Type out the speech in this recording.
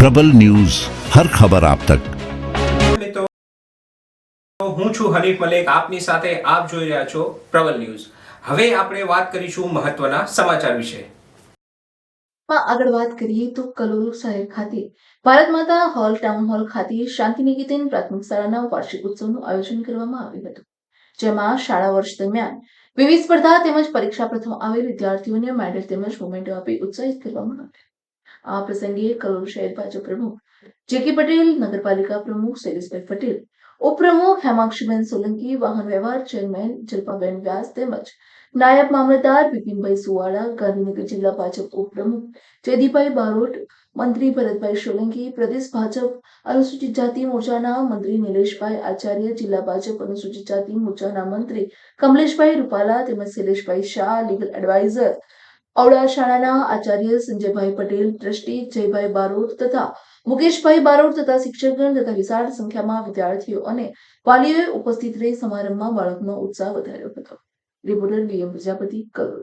પ્રબલ news હર ખબર આપ તક. હું છું હરીફ મલેક આપની સાથે આપ જોઈ રહ્યા છો પ્રબલ ન્યૂઝ. હવે આપણે વાત કરીશું મહત્વના સમાચાર વિશે. આગળ વાત કરીએ તો કલોલ શહેર ખાતે ભારત માતા હોલ ટાઉન હોલ ખાતે શાંતિ નિકેતન પ્રાથમિક શાળાના વાર્ષિક ઉત્સવનું આયોજન કરવામાં આવ્યું હતું. જેમાં શાળા વર્ષ દરમિયાન વિવિધ સ્પર્ધા તેમજ પરીક્ષા પ્રથમ આવેલ વિદ્યાર્થીઓને મેડલ તેમજ મોમેન્ટો આપી ઉત્સાહિત કરવામાં આવ્યા. આ પ્રસંગે કરોડ શહેર ભાજપ પ્રમુખ જેકે પટેલ, નગરપાલિકા પ્રમુખ શૈલેષભાઈ પટેલ, ઉપપ્રમુખ હેમાંક્ષીબેન સોલંકી, વાહન વ્યવહાર ચેરમેન જલ્પાબેન વ્યાસ તેમજ નાયબ મામલતદાર બિપિનભાઈ સુવાળા, ગાંધીનગર જિલ્લા ભાજપ ઉપપ્રમુખ જયદીપભાઈ બારોટ, મંત્રી ભરતભાઈ સોલંકી, પ્રદેશ ભાજપ અનુસૂચિત જાતિ મોરચાના મંત્રી નિલેશભાઈ આચાર્ય, જિલ્લા ભાજપ અનુસૂચિત જાતિ મોરચાના મંત્રી કમલેશભાઈ રૂપાલા તેમજ શૈલેષભાઈ શાહ, લીગલ એડવાઇઝર ઔડા શાળાના આચાર્ય સંજયભાઈ પટેલ, ટ્રસ્ટી જયભાઈ બારોટ તથા મુકેશભાઈ બારોટ તથા શિક્ષકગણ તથા વિશાળ સંખ્યામાં વિદ્યાર્થીઓ અને વાલીઓએ ઉપસ્થિત રહી સમારંભમાં બાળકનો ઉત્સાહ વધાર્યો હતો. Reporter DM Prajapati Kalol.